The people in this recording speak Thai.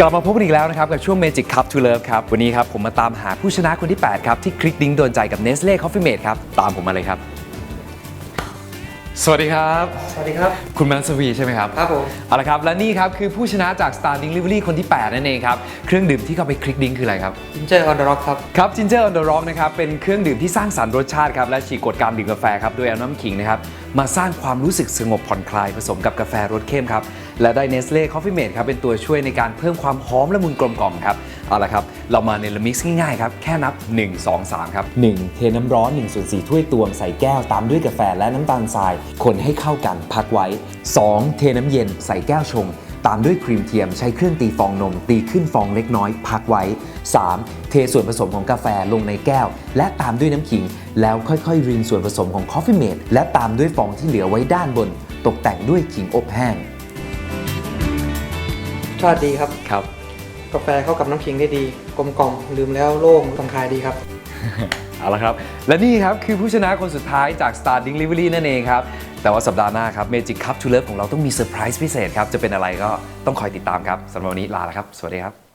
กลับมาพบกันอีกแล้วนะครับ กับช่วง Magic Cup to Love ครับ วันนี้ครับ ผมมาตามหาผู้ชนะคนที่ 8 ครับ ที่คลิกดิ้งโดนใจกับ Nestle Coffee Mate ครับ ตามผมมาเลยครับ สวัสดีครับ สวัสดีครับ คุณมัสวีใช่ไหมครับครับผมเอาละครับและนี่ครับคือผู้ชนะจาก Star Delivery คนที่ 8 นั่นเองครับ เครื่องดื่มที่เข้าไปคลิกดิ้งคืออะไรครับจินเจอร์ออนเดอร์ร็อกครับ ครับ Ginger on the Rock นะครับเป็นเครื่องดื่มที่สร้างสรรค์รสชาติครับและฉีกกฎการดื่มกาแฟครับโดยเอาน้ำขิงนะครับมาสร้างความรู้สึกสงบผ่อนคลายผสมกับกาแฟรสเข้มครับและได้ Nestle Coffee Mate ครับเป็นตัวช่วยในการเพิ่มความหอมละมุนกลมกล่อมครับเอาละครับเรามาในละมิกซ์ง่ายๆครับแค่นับ 1 2 3ครับ 1. เทน้ำร้อน1ส่วน4ถ้วยตวงใส่แก้วตามด้วยกาแฟและน้ำตาลทรายคนให้เข้ากันพักไว้ 2. เทน้ำเย็นใส่แก้วชง ตามด้วยครีมเทียมใช้เครื่องตีฟองนม ตีขึ้นฟองเล็กน้อยพักไว้ 3. เทส่วนผสมของกาแฟลงในแก้ว และตามด้วยน้ำขิง แล้วค่อยๆรินส่วนผสมของ Coffee Mate และตามด้วยฟองที่เหลือไว้ด้านบน ตกแต่งด้วยขิงอบแห้งชาติดีครับ ครับ กาแฟเข้ากับน้ำขิงได้ดี กลมกล่อม ลืมแล้วโล่งผ่อนคลายดีครับ เอาละครับ และนี่ครับคือผู้ชนะคนสุดท้ายจาก Star Delivery นั่นเองครับ แต่ว่าสัปดาห์หน้าครับ Magic Cup to Love ของเราต้องมีเซอร์ไพรส์พิเศษครับ จะเป็นอะไรก็ต้องคอยติดตามครับสำหรับวันนี้ลาแล้วครับ สวัสดีครับ